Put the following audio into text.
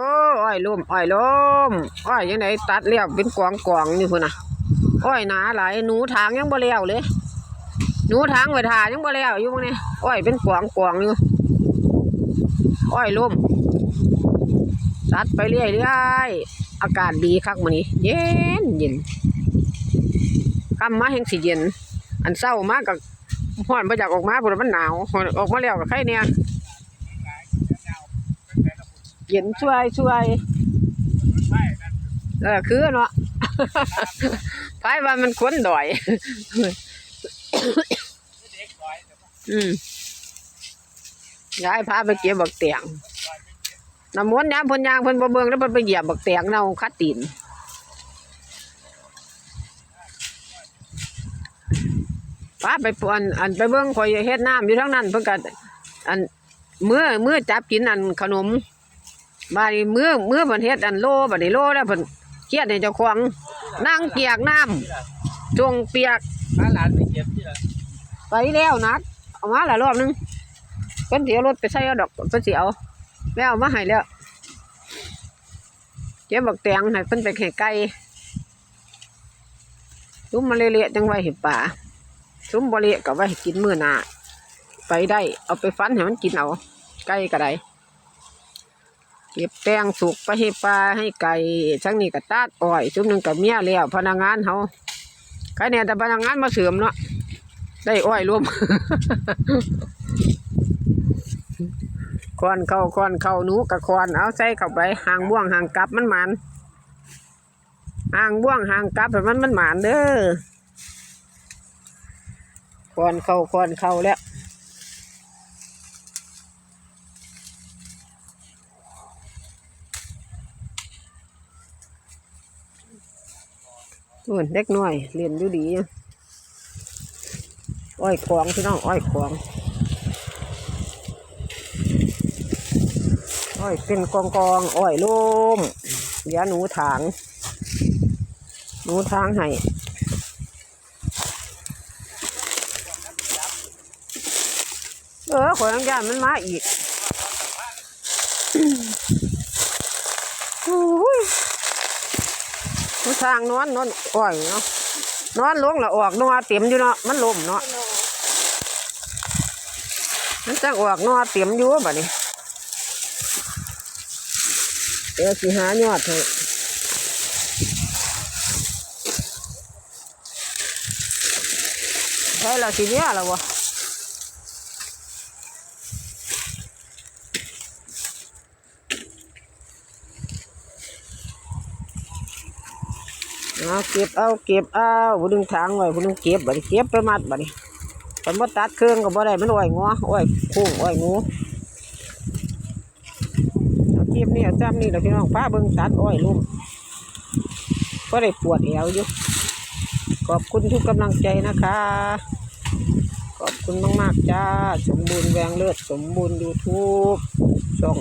โอ้อ้อยล้มอ้อยล้มอ้อยยังไงตัดเรียบเป็นกองกองๆนี่พุ่นน่ะอ้อยหนาหลายหนูทางยังบ่แล้วเลยหนูทางไว้ทายังบ่แล้วอยู่มื้อนี้อ้อยเป็นกองกองอยู่อ้อยล้มตัดไปเรื่อยๆอยอากาศดีคักมื้อนี้ เย็นเย็นคำมาแห่งสิเย็น อันเศร้ามากกับฮ้อนบ่อยากออกมาพุ่นมันหนาวออกมาแล้วก็ใครเนี่ย เย็นช่วยช่วยเออคือเนาะพายว่ามันขนดอย อืมยายพาไปเก็บบักเตียงน้ำมนต์ยามเพ่นยางเพ่นบ่เบิ่งแล้วเพิ่นไปเหยียบบักเตียงเน่าคัดตีนพาไปปวนอันไปเบิ่งข่อยเฮ็ดน้ำอยู่ทั้งนั้นเพิ่นก็อันมื้อมื้อจับกินอันขนม บาดนี้มื้อมื้อเพิ่นเฮ็ดอันโลบัดนี้โลแล้วเพิ่นเครียดให้เจ้าของนั่งเปียกน้ำจงเปียกถ้าหลานไปเก็บที่ละไปแล้วนัดเอามาหลายรอบนึงเพิ่นสิเอารถไปใส่เอาดอกเพิ่นสิเอาแล้วเอามาให้แล้วเก็บบักแตงให้เพิ่นไปให้ไก่ซุ้มมาเละๆจังไว้ให้ป่าซุ้มบ่เละก็ไว้ให้กินมื้อหน้าไปได้ เอาไปฟันให้มันกินเอาไก่ก็ได้ เก็บแตงสุกไปให้ปลาให้ไก่ทั้งนี้ก็ตัดอ้อยซุ้มหนึ่งกับเมียแล้วพนักงานเฮาใครเนี่ยแต่พนักงานมาเสริมเนาะได้อ้อยรวมคอนเข้าคอนเข้าหนูกับคอนเอาใส่เข้าไปห่างบ่วงห่างกลับมันหมันห่างบ่วงห่างกลับให้มันมันหมันเด้อคอนเข้าคอนเข้าแล้ว นู่นเล็กน้อยเรียนอยู่ดีอ้อยขวางพี่น้องอ้อยขวางอ้อยเป็นกองกองอ้อยลุ่มยาหนูถางหนูทางให้เออขอยน้ำยานมันมาอีกอุ้ ทางนอนนอนอ้อยเนาะนอนลงล้วออกนัวเต็มอยู่เนาะมันลมเนาะมันจังออกนอเตรียมอยู่บัดนี้เดี๋ยวสิหายอดให้ใช่แล้วสิเนี้ยแล้ววะ เอาเก็บเอาเก็บเอาผู้ดึงทางไว้ผู้ดึงเก็บบัดนี้เก็บไปมัดบัดนี้มันมาตัดเครื่องก็บ่ได้มันอ้อยงัวอ้อยคุ้งอ้อยงูเอาคลิปนี้เอาซ้ำนี่แหละพี่น้องป้าเบิ่งตัดอ้อยลุ่มก็ได้ปวดเอวอยู่ขอบคุณทุกกำลังใจนะคะ ขอบคุณมากๆจ้า สมบูรณ์แวงเลือดสมบูรณ์ยูทูบช่อง